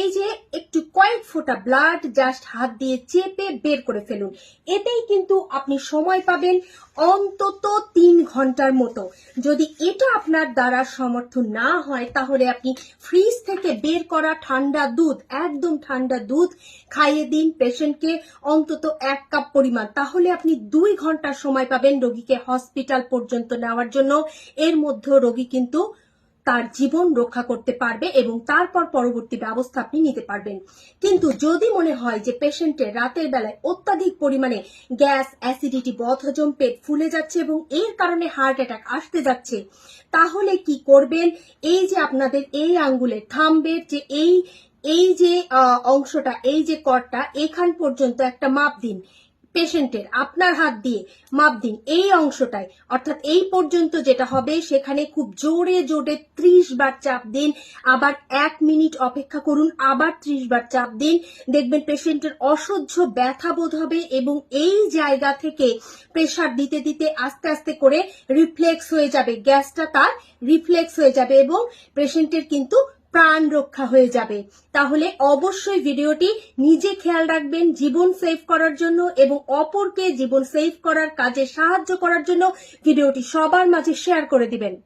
এই যে একটু কয়েক ফোঁটা ব্লাড জাস্ট হাত দিয়ে চেপে বের করে ফেলুন। এতেই কিন্তু আপনি সময় পাবেন অন্তত তিন ঘণ্টার মতো। যদি এটা আপনার দ্বারা সমর্থ না হয়, তাহলে আপনি ফ্রিজ থেকে বের করা ঠান্ডা দুধ, একদম ঠান্ডা দুধ খাইয়ে দিন পেশেন্টকে অন্তত এক কাপ পরিমাণ। তাহলে আপনি দুই ঘণ্টা সময় পাবেন রোগীকে হসপিটাল পর্যন্ত নেওয়ার জন্য। এর মধ্যেও রোগী কিন্তু তার জীবন রক্ষা করতে পারবে এবং তারপর পরবর্তী ব্যবস্থা আপনি নিতে পারবেন। কিন্তু যদি মনে হয় যে পেশেন্টের রাতের বেলায় অত্যাধিক পরিমাণে গ্যাস, অ্যাসিডিটি, বদহজম পেট ফুলে যাচ্ছে এবং এর কারণে হার্ট অ্যাটাক আসতে যাচ্ছে, তাহলে কি করবেন? এই যে আপনাদের এই আঙ্গুলের থাম্বের যে এই এই যে অংশটা, এই যে করটা এখান পর্যন্ত একটা মাপ দিন। পেশেন্টের আপনার হাত দিয়ে মাপ দিন। এই অংশটায় অর্থাৎ এই পর্যন্ত যেটা হবে, সেখানে খুব জোরে জোরে ত্রিশ বার চাপ দিন। আবার এক মিনিট অপেক্ষা করুন, আবার ত্রিশ বার চাপ দিন। দেখবেন পেশেন্টের অসহ্য ব্যথা বোধ হবে এবং এই জায়গা থেকে প্রেসার দিতে দিতে আস্তে আস্তে করে রিফ্লেক্স হয়ে যাবে। গ্যাসটা তার রিফ্লেক্স হয়ে যাবে এবং পেশেন্টের কিন্তু প্রাণ রক্ষা হয়ে যাবে। তাহলে অবশ্যই ভিডিওটি নিজে খেয়াল রাখবেন, জীবন সেভ করার জন্য এবং অপরকে জীবন সেভ করার কাজে সাহায্য করার জন্য ভিডিওটি সবার মাঝে শেয়ার করে দিবেন।